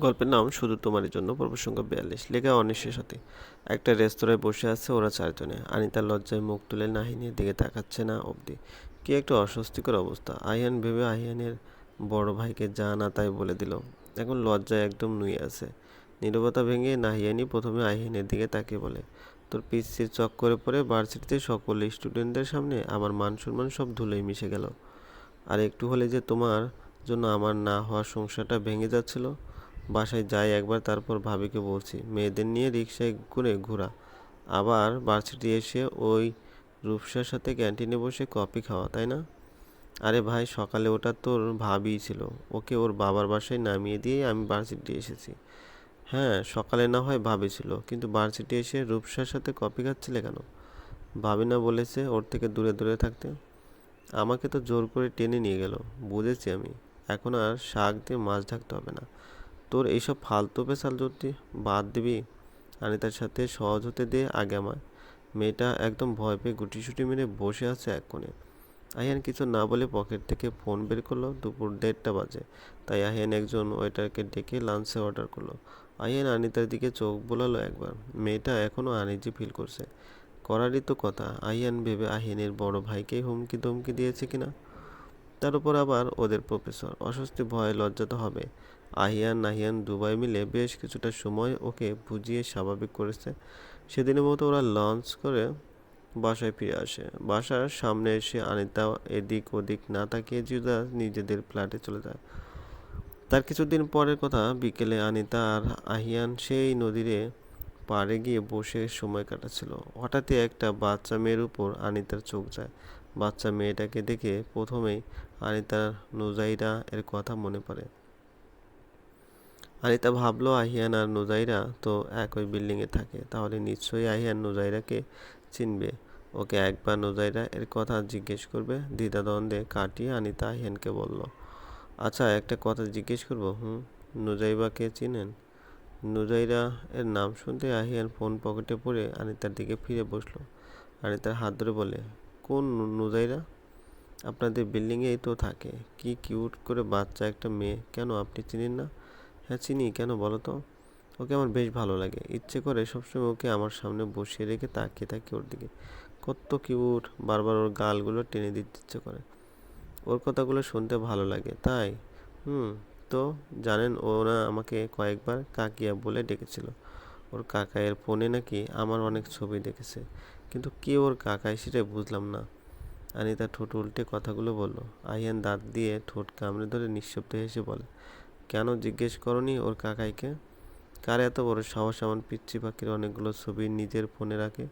গল্পের নাম শুধু তোমার জন্য পর্ব সংখ্যা বিয়াল্লিশ। লেখা অনিশের সাথে একটা রেস্তোরাঁয় বসে আছে ওরা চারজনে। আনিতার লজ্জায় মুখ তুলে নাহিনের দিকে তাকাচ্ছে না অবধি। কি একটা অস্বস্তিকর অবস্থা। আহিয়ান ভেবে আহিয়ানের বড় ভাইকে যা না তাই বলে দিল। এখন লজ্জায় একদম নুয়ে আছে। নীরবতা ভেঙে নাহিয়ানি প্রথমে আহিয়ানের দিকে তাকিয়ে বলে, তোর পিসির চক্করে পরে ভার্সিটিতে সকল স্টুডেন্টদের সামনে আমার মান সম্মান সব ধুলোয় মিশে গেল। আর একটু হলে যে তোমার জন্য আমার না হওয়া সংসারটা ভেঙে যাচ্ছিল বাসায় যাই একবার, তারপর ভাবিকে বলছি, মেয়েদের নিয়ে রিক্সায় করে ঘোরা। আবার ভার্সিটি এসে ওই রূপসার সাথে ক্যান্টিনে বসে কফি খাওয়া, তাই না? আরে ভাই, সকালে ওটা তোর ভাবিই ছিল। ওকে ওর বাবার বাসায় নামিয়ে দিয়ে আমি ভার্সিটি এসেছি। হ্যাঁ সকালে না হয় ভাবি ছিল, কিন্তু ভার্সিটি এসে রূপসার সাথে কফি খাচ্ছিলে কেন? ভাবি না বলেছে ওর থেকে দূরে দূরে থাকতে। আমাকে তো জোর করে টেনে নিয়ে গেল, বুঝেছি আমি। এখন আর শাক দিয়ে মাছ ঢাকতে হবে না। তোর এইসব ফালতু পেশাল যদি বাদ দিবি? আনিতার সাথে সহজ হতে দে আগে আমায়। মেয়েটা একদম ভয় পেয়ে গুটিসুটি মেরে বসে আছে এক কোণে আহিয়ান কিছু না বলে পকেট থেকে ফোন বের করল। দুপুর দেড়টা বাজে। তাই আহিয়ান একজন ওয়েটারকে ডেকে লাঞ্চে অর্ডার করল। আহিয়ান আনিতার দিকে চোখ বোলালো একবার। মেয়েটা এখনও আনিজি ফিল করছে। করারই তো কথা। আহিয়ান ভেবে আহিয়ানের বড় ভাইকেই হুমকি ধমকি দিয়েছে কিনা? তার উপর আবার ওদের প্রফেসর। অস্বস্তি, ভয় লজ্জা তো হবে। আহিয়ান, নাহিয়ান দুবাই মিলে বেশ কিছুটা সময় ওকে বুঝিয়ে স্বাভাবিক করেছে। সেদিনের মতো ওরা লঞ্চ করে বাসায় ফিরে আসে। বাসার সামনে এসে আনিতা এদিক ওদিক না তাকিয়ে জুদা নিজেদের ফ্ল্যাটে চলে যায়। তার কিছুদিন পরের কথা, বিকেলে আনিতা আর আহিয়ান সেই নদীরে পাড়ে গিয়ে বসে সময় কাটাচ্ছিল। হঠাৎই একটা বাচ্চা মেয়ের উপর আনিতার চোখ যায়। বাচ্চা মেয়েটাকে দেখে প্রথমেই আনিতার নুজাইরা এর কথা মনে পড়ে। আনিতা ভাবলো, আহিয়ান আর নুজাইরা তো একই বিল্ডিংয়ে থাকে, তাহলে নিশ্চয়ই আহিয়ান নুজাইরাকে চিনবে। ওকে একবার নুজাইরা এর কথা জিজ্ঞেস করবে। দ্বিধাদ্বন্দ্বে কাটিয়ে আনিতা আহিয়ানকে বলল আচ্ছা একটা কথা জিজ্ঞেস করব, হুম? নুজাইবাকে চিনেন? নুজাইরা এর নাম শুনতে আহিয়ান ফোন পকেটে পড়ে আনিতার দিকে ফিরে বসল। আনিতার হাত ধরে বলে কোন নুজাইরা? আপনাদের বিল্ডিংয়েই তো থাকে। কি কিউট করে বাচ্চা একটা মেয়ে। কেন আপনি চিনেন না? হ্যাঁ চিনি। কেন বলো তো? ওকে আমার বেশ ভালো লাগে। ইচ্ছে করে সবসময় ওকে আমার সামনে বসিয়ে রেখে তাকিয়ে থাকি ওর দিকে। কত কিউট। বারবার ওর গালগুলো টেনে দিতে ইচ্ছে করে। ওর কথাগুলো শুনতে ভালো লাগে। তাই? হুম। তো জানেন, ওরা আমাকে কয়েকবার কাকিয়া বলে ডেকেছিল। ওর কাকাইয়ের ফোনে নাকি আমার অনেক ছবি দেখেছে। কিন্তু কে ওর কাকাই সেটাই বুঝলাম না। আনিতা ঠোঁট উল্টে কথাগুলো বলল। আহিয়ান দাঁত দিয়ে ঠোঁট কামড়ে ধরে নিঃশব্দে হেসে বলে, কেন জিজ্ঞেস করনি ওর কাকাইকে? কার এত বড় সাহস এমন পিচ্ছি পাখির অনেকগুলো ছবি নিজের ফোনে রাখে?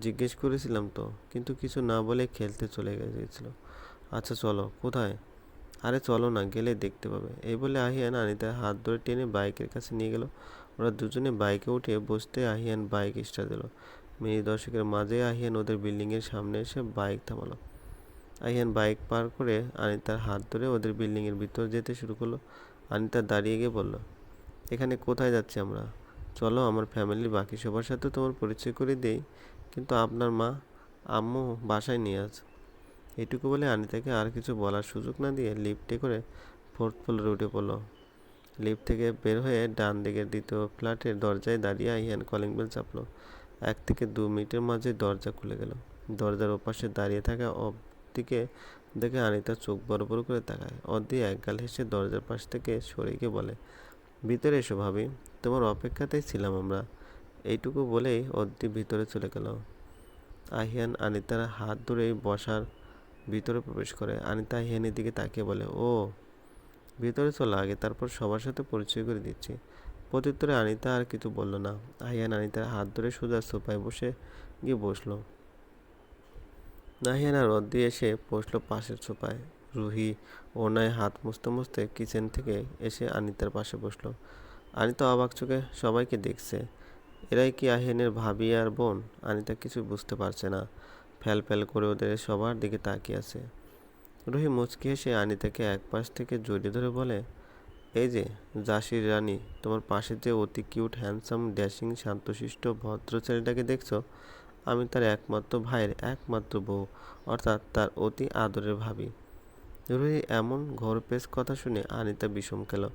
জিজ্ঞেস করেছিলাম তো, কিন্তু কিছু না বলে খেলতে চলে গিয়েছিল। আচ্ছা চলো, কোথায়? আরে চলো না, গেলে দেখতে পাবে। এই বলে আহিয়ান আনিতার হাত ধরে টেনে বাইকের কাছে নিয়ে গেল। ওরা দুজনে বাইকে উঠে বসতে আহিয়ান বাইক স্টার্ট দিল। মিনিট দশকের মাঝে আহিয়ান ওদের বিল্ডিংয়ের সামনে এসে বাইক থামালো। আহিয়ান বাইক পার করে আনিতার হাত ধরে ওদের বিল্ডিংয়ের ভিতর যেতে শুরু করল। আনিতা দাঁড়িয়ে গিয়ে বলল, এখানে কোথায় যাচ্ছি আমরা? চলো আমার ফ্যামিলির বাকি সবার সাথে তোমার পরিচয় করে দেই, কিন্তু আপনার মা, আম্মু বাসায় নিয়ে আছে এটুকু বলে আনিতাকে আর কিছু বলার সুযোগ না দিয়ে লিফটে করে ফোর্থ ফ্লোরে উঠে পড়ল। লিফট থেকে বের হয়ে ডান দিকের দ্বিতীয় ফ্ল্যাটের দরজায় দাঁড়িয়ে আহিয়ান কলিং বেল চাপলো। এক থেকে দু মিনিটের মাঝে দরজা খুলে গেল। দরজার ওপাশে দাঁড়িয়ে থাকা অবদিকে দেখে আনিতা চোখ বড় বড় করে তাকায়। অদ্দি একগাল হেসে দরজার পাশ থেকে সরে গিয়ে বলে, ভিতরে এসো ভাবি, তোমার অপেক্ষাতেই ছিলাম আমরা। এইটুকু বলেই অদ্দি ভিতরে চলে গেল। আহিয়ান আনিতার হাত ধরেই বসার ভিতরে প্রবেশ করে। আনিতা আহিয়ানের দিকে তাকিয়ে বলে, ও, ভিতরে চলো আগে, তারপর সবার সাথে পরিচয় করে দিচ্ছি। প্রত্যুত্তরে আনিতা আর কিছু বলল না। আহিয়ান আনিতার হাত ধরে সোজা সোফায় বসে গিয়ে বসল। নাহিয়ান আর রদ্দি এসে বসল পাশের সোফায়। রুহি ওনায় হাত মুছতে মুছতে কিচেন থেকে এসে আনিতার পাশে বসল। আনিতা অবাক চোখে সবাইকে দেখছে। এরাই কি আহিয়ানের ভাবি আর বোন? আনিতা কিছু বুঝতে পারছে না। ফ্যাল ফ্যাল করে ওদের সবার দিকে তাকিয়ে আছে। রুহি মুচকি হেসে আনিতাকে এক পাশ থেকে জড়িয়ে ধরে বলে এই যে, জাসির রানী, তোমার পাশে যে অতি কিউট, হ্যান্ডসাম, ড্যাশিং, শান্তশিষ্ট, ভদ্র ছেলেটাকে দেখছ? আমি তার একমাত্র ভাইয়ের একমাত্র বউ, অর্থাৎ তার অতি আদরের ভাবি। রুহি এমন ঘোরপেশ কথা শুনে আনিতা বিষম খেল।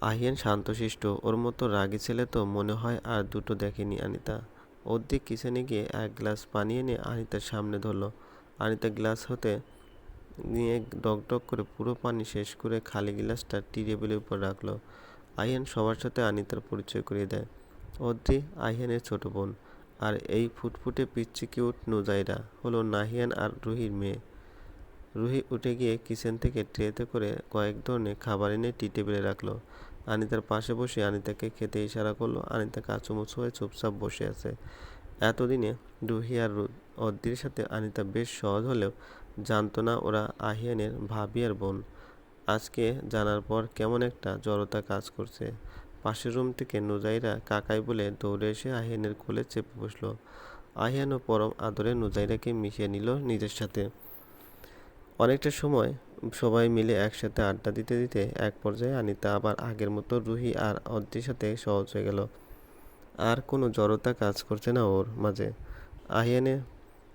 আহিয়ান শান্তশিষ্ট, ওর মতো রাগী ছেলে তো মনে হয় আর দুটো দেখেনি আনিতা। ওর দিক কিচেনে গিয়ে এক গ্লাস পানি এনে আনিতার সামনে ধরলো। আনিতা গ্লাস হতে নিয়ে ডকডক করে পুরো পানি শেষ করে খালি গ্লাসটা টি টেবিলের উপর রাখল। আহিয়ান সবার সাথে আনিতার পরিচয় করিয়ে দেয়। অদ্রি আহিয়ানের ছোট বোন আর এই ফুটফুটে পিচ্ছি কিউট নুজাইরা হলো নাহিয়ান আর রুহির মেয়ে। রুহি উঠে গিয়ে কিচেন থেকে ট্রেতে করে কয়েক ধরনের খাবার এনে টি টেবিলে রাখল। আনিতার পাশে বসে আনিতাকে খেতে ইশারা করল। আনিতা কাঁচুমুচু হয়ে চুপচাপ বসে আছে। এতদিনে রুহি আর অদ্রির সাথে আনিতা বেশ সহজ হলেও জানতো না ওরা আহিয়ানের ভাবি আর বোন। আজকে জানার পর কেমন একটা জড়তা কাজ করছে। পাশের রুম থেকে নুজাইরা কাকাই বলে দৌড়ে এসে আহিয়ানের কোলে চেপে বসল। আহিয়ানও পরম আদরে নুজাইরাকে মিশিয়ে নিল নিজের সাথে। অনেকটা সময় সবাই মিলে একসাথে আড্ডা দিতে দিতে এক পর্যায়ে আনিতা আবার আগের মতো রুহি আর অদ্রির সাথে সহজ হয়ে গেল। আর কোনো জড়তা কাজ করছে না ওর মাঝে। আহিয়ানে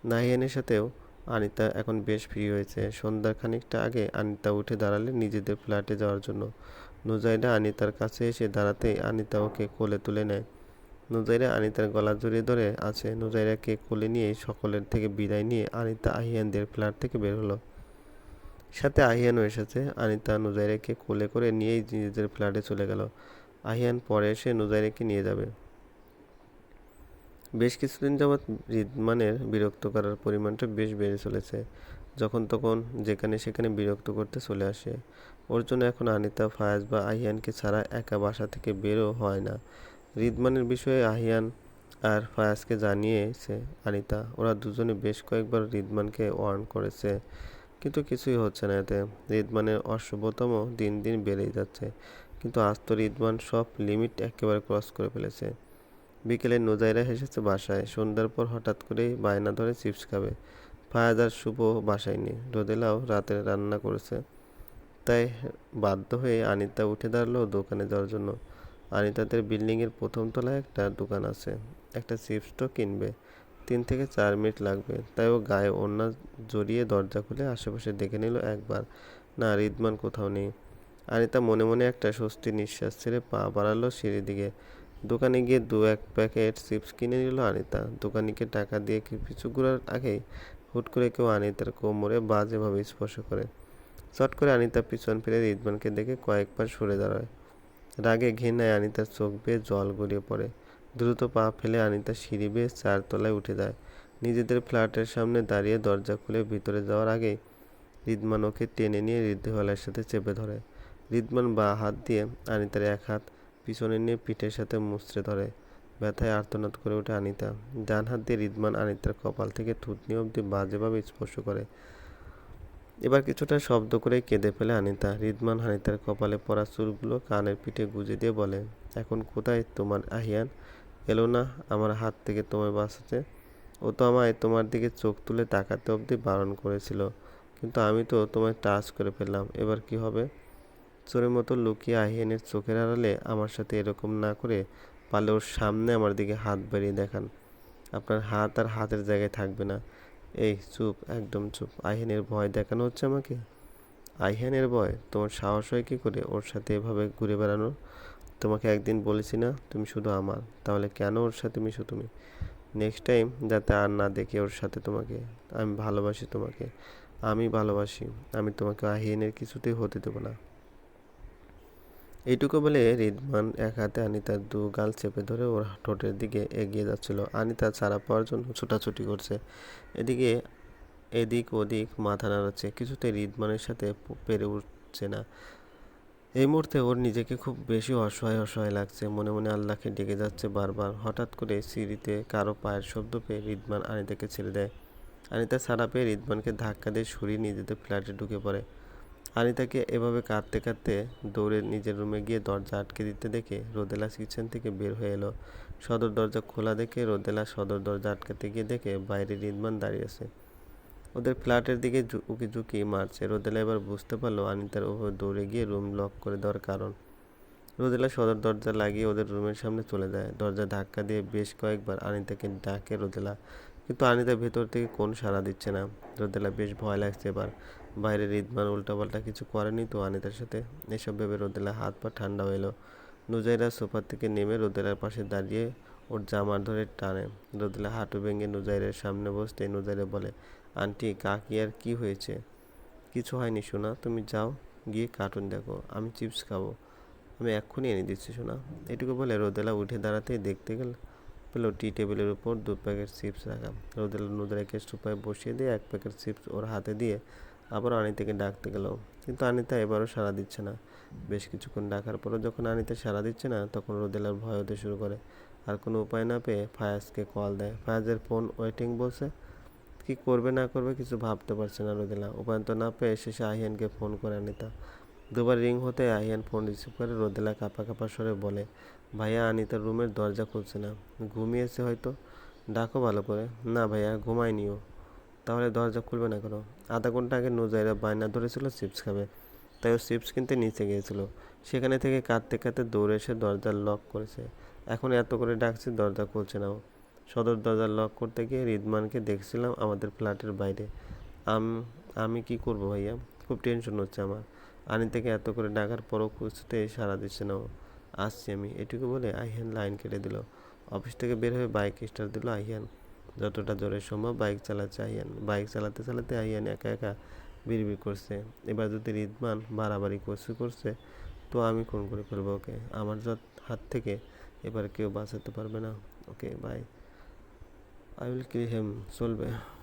নাহিয়ানের সাথেও আনিতা এখন বেশ ফ্রি হয়েছে। সন্ধ্যার খানিকটা আগে আনিতা উঠে দাঁড়ালে নিজেদের ফ্ল্যাটে যাওয়ার জন্য। নুজাইরা আনিতার কাছে এসে দাঁড়াতেই আনিতা ওকে কোলে তুলে নেয়। নুজাইরা আনিতার গলা জড়িয়ে ধরে আছে। নুজাইরাকে কোলে নিয়ে সকলের থেকে বিদায় নিয়ে আনিতা আহিয়ানদের ফ্ল্যাট থেকে বের হলো। সাথে আহিয়ানও এসেছে। আনিতা নুজাইরাকে কোলে করে নিয়েই নিজেদের ফ্ল্যাটে চলে গেল। আহিয়ান পরে এসে নুজাইরাকে নিয়ে যাবে। বেশ কিছুদিন যাবৎ হৃদমানের বিরক্ত করার পরিমাণটা বেশ বেড়ে চলেছে। যখন তখন যেখানে সেখানে বিরক্ত করতে চলে আসে। ওর জন্য এখন আনিতা, ফায়াজ বা আহিয়ানকে ছাড়া একা বাসা থেকে বেরো হয় না। রিদমানের বিষয়ে আহিয়ান আর ফায়াজকে জানিয়েছে আনিতা, ওরা দুজনে বেশ কয়েকবার রিদমানকে ওয়ার্ন করেছে, কিন্তু কিছুই হচ্ছে না এতে। রিদমানের অশুভতম দিন দিন বেড়েই যাচ্ছে, কিন্তু আজ তো রিদমান সব লিমিট একেবারে ক্রস করে ফেলেছে। বিকেলে নোজাইরা এসেছে বাসায়। সন্ধ্যার পর হঠাৎ করেই বায়না ধরে চিপস খাবে। ফায়াজ আর শুভ বাসায় নেই। রোদেলাও রাতে রান্না করেছে। তাই বাধ্য হয়ে আনিতা উঠে দাঁড়াল দোকানে যাওয়ার জন্য। আনিতাদের বিল্ডিংয়ের প্রথম তলায় একটা দোকান আছে। একটা চিপস তো কিনবে। তিন থেকে চার মিনিট লাগবে। তাই ও গায়ে ওড়না জড়িয়ে দরজা খুলে আশেপাশে দেখে নিল একবার। না, রিদমান কোথাও নেই। আনিতা মনে মনে একটা স্বস্তি নিঃশ্বাস ছেড়ে পা বাড়ালো সিঁড়ির দিকে। দোকানে গিয়ে দু এক প্যাকেট চিপস কিনে নিল আনিতা। দোকানিকে টাকা দিয়ে কিছু ঘোরার আগেই হুট করে কেউ আনিতার কোমরে বাজেভাবে স্পর্শ করে। চট করে আনিতা পিছন ফিরে রিদমানকে দেখে কয়েকবার সরে দাঁড়ায়। রাগে ঘৃণায় আনিতার চোখ বেয়ে জল গড়িয়ে পড়ে। দ্রুত পা ফেলে আনিতা সিঁড়ি বেয়ে চার তলায় উঠে যায়। নিজেদের ফ্ল্যাটের সামনে দাঁড়িয়ে দরজা খুলে ভিতরে যাওয়ার আগেই রিদমান ওকে টেনে নিয়ে ঋদ্ধওয়ালার সাথে চেপে ধরে। রিদমান বা হাত দিয়ে আনিতার এক হাত পিছনে নিয়ে পিঠের সাথে মুচড়ে ধরে, ব্যথায় আর্তনাদ করে ওঠে আনিতা। ডান হাত দিয়ে রিদমান আনিতার কপাল থেকে থুতনি অবধি বাজেভাবে স্পর্শ করে। এবার কিছুটা শব্দ করে কেঁদে ফেলে আনিতা। রিদমান আনিতার কপালে পড়া চুলগুলো কানের পিঠে গুজে দিয়ে বলে, এখন কোথায় তোমার আহিয়ান? এলো না আমার হাত থেকে তোমায় বাঁচাতে? ও তো আমায় তোমার দিকে চোখ তুলে তাকাতে অবধি বারণ করেছিল, কিন্তু আমি তো তোমায় টাচ করে ফেললাম। এবার কি হবে? চোরের মতো লুকিয়ে আহিয়ানের চোখের আড়ালে আমার সাথে এরকম না করে পারলে ওর সামনে আমার দিকে হাত বাড়িয়ে দেখান। আপনার হাত আর হাতের জায়গায় থাকবে না। এই, চুপ, একদম চুপ। আহিয়ানের ভয় দেখানো হচ্ছে আমাকে? আহিয়ানের ভয়? তোমার সাহস হয় কী করে ওর সাথে এভাবে ঘুরে বেড়ানোর? তোমাকে একদিন বলেছি না, তুমি শুধু আমার। তাহলে কেন ওর সাথে মিশো তুমি? নেক্সট টাইম যাতে আর না দেখে ওর সাথে তোমাকে। আমি ভালোবাসি তোমাকে। আমি ভালোবাসি। আমি তোমাকে আহিয়ানের কিছুতেই হতে দেবো না। এইটুকু বলে রিদমান এক হাতে আনিতার দু গাল চেপে ধরে ওর ঠোঁটের দিকে এগিয়ে যাচ্ছিল। আনিতা ছাড়া পাওয়ার জন্য ছোটাছুটি করছে। এদিকে এদিক ওদিক মাথা নাড়াচ্ছে। কিছুতে রিদমানের সাথে পেরে উঠছে না। এই মুহূর্তে ওর নিজেকে খুব বেশি অসহায় অসহায় লাগছে। মনে মনে আল্লাহকে ডেকে যাচ্ছে বারবার। হঠাৎ করে সিঁড়িতে কারও পায়ের শব্দ পেয়ে রিদমান আনিতাকে ছেড়ে দেয়। আনিতা ছাড়া পেয়ে রিদমানকে ধাক্কা দিয়ে সরিয়ে নিজেদের ফ্ল্যাটে ঢুকে পড়ে। আনিতাকে এভাবে কাঁদতে কাঁদতে দৌড়ে নিজের রুমে গিয়ে দরজা আটকে দিতে দেখে রোদেলা কিচেন থেকে বের হয়ে এলো। সদর দরজা খোলা দেখে রোদেলা সদর দরজা আটকাতে গিয়ে দেখে বাইরে রিদমান দাঁড়িয়ে আছে। ওদের ফ্ল্যাটের দিকে উকি ঝুঁকি মারছে। রোদেলা এবার বুঝতে পারল আনিতার ওভাবে দৌড়ে গিয়ে রুম লক করে দেওয়ার কারণ। রোদেলা সদর দরজা লাগিয়ে ওদের রুমের সামনে চলে যায়। দরজা ধাক্কা দিয়ে বেশ কয়েকবার আনিতাকে ডাকে রোদেলা। কিন্তু আনিতা ভেতর থেকে কোন সাড়া দিচ্ছে না। রোদেলা বেশ ভয় লাগছে এবার। বাইরে রিদমান উল্টাপাল্টা কিছু করেনি তো আনিতার সাথে। এসব ভেবে রোদেলা হাত পা ঠান্ডা এলো। নুজাইরা সোফার থেকে নেমে রোদেলার পাশে দাঁড়িয়ে ওর জামার ধরে টানে। রোদেলা হাঁটু ভেঙে নুজাইরের সামনে বসতে নুজাইরে বলে, আন্টি, কাকি, আর কি হয়েছে? কিছু হয়নি শোনা তুমি যাও, গিয়ে কার্টুন দেখো, আমি চিপস খাব। আমি এক্ষুনি এনে দিচ্ছি শোনা এটুকু বলে রোদেলা উঠে দাঁড়াতেই দেখতে গেল পেল টি টেবিলের উপর দু প্যাকেট চিপস রাখা। রোদেলা নুদরাকে সোফায় বসিয়ে দিয়ে এক প্যাকেট চিপস ওর হাতে দিয়ে আবার অনিতাকে ডাকতে গেল। কিন্তু অনিতা এবারও সাড়া দিচ্ছে না। বেশ কিছুক্ষণ ডাকার পরও যখন অনিতা সাড়া দিচ্ছে না, তখন রোদেলার ভয় হতে শুরু করে। আর কোনো উপায় না পেয়ে ফায়াজকে কল দেয়। ফায়াজের ফোন ওয়েটিং বলছে, কি করবে, না করবে কিছু ভাবতে পারছে না রোদেলা। উপায়ন্ত না পেয়ে শেষে আহিয়ানকে ফোন করে অনিতা দুবার রিং হতে আহিয়ান ফোন রিসিভ করে রোদেলা কাঁপা কাঁপা স্বরে বলে ভাইয়া আনিতার রুমের দরজা খুলছে না। ঘুমিয়েছে হয়তো? ডাকো ভালো করে। না ভাইয়া ঘুমায়নিও তাহলে দরজা খুলবে না কেন? আধা ঘণ্টা আগে নুজাইরা বায়না ধরেছিল চিপস খাবে। তাই ও চিপস কিনতে নিচে গিয়েছিল। সেখানে থেকে কাঁদতে কাঁদতে দৌড়ে এসে দরজা লক করেছে। এখন এত করে ডাকছি, দরজা খুলছে না ও। সদর দরজা লক করতে গিয়ে রিদমানকে দেখছিলাম আমাদের ফ্ল্যাটের বাইরে। আম- কি করব ভাইয়া? খুব টেনশন হচ্ছে আমার। আনি থেকে এত করে ডাকার পরও খুঁজতে সারা দিচ্ছে না ও। আসছি আমি। এটুকু বলে আহিয়ান লাইন কেটে দিল। অফিস থেকে বের হয়ে বাইক স্টার্ট দিল আহিয়ান। যতটা জোরে সম্ভব বাইক চালাচ্ছে আহিয়ান। বাইক চালাতে চালাতে আহিয়ান একা একা বিড়বিড় করছে। এবার যদি রিদমান বাড়াবাড়ি করছে করছে, তো আমি খুন করে ফেলব ওকে। আমার যত হাত থেকে এবার কেউ বাঁচাতে পারবে না। Okay bye I will kill him চলবে।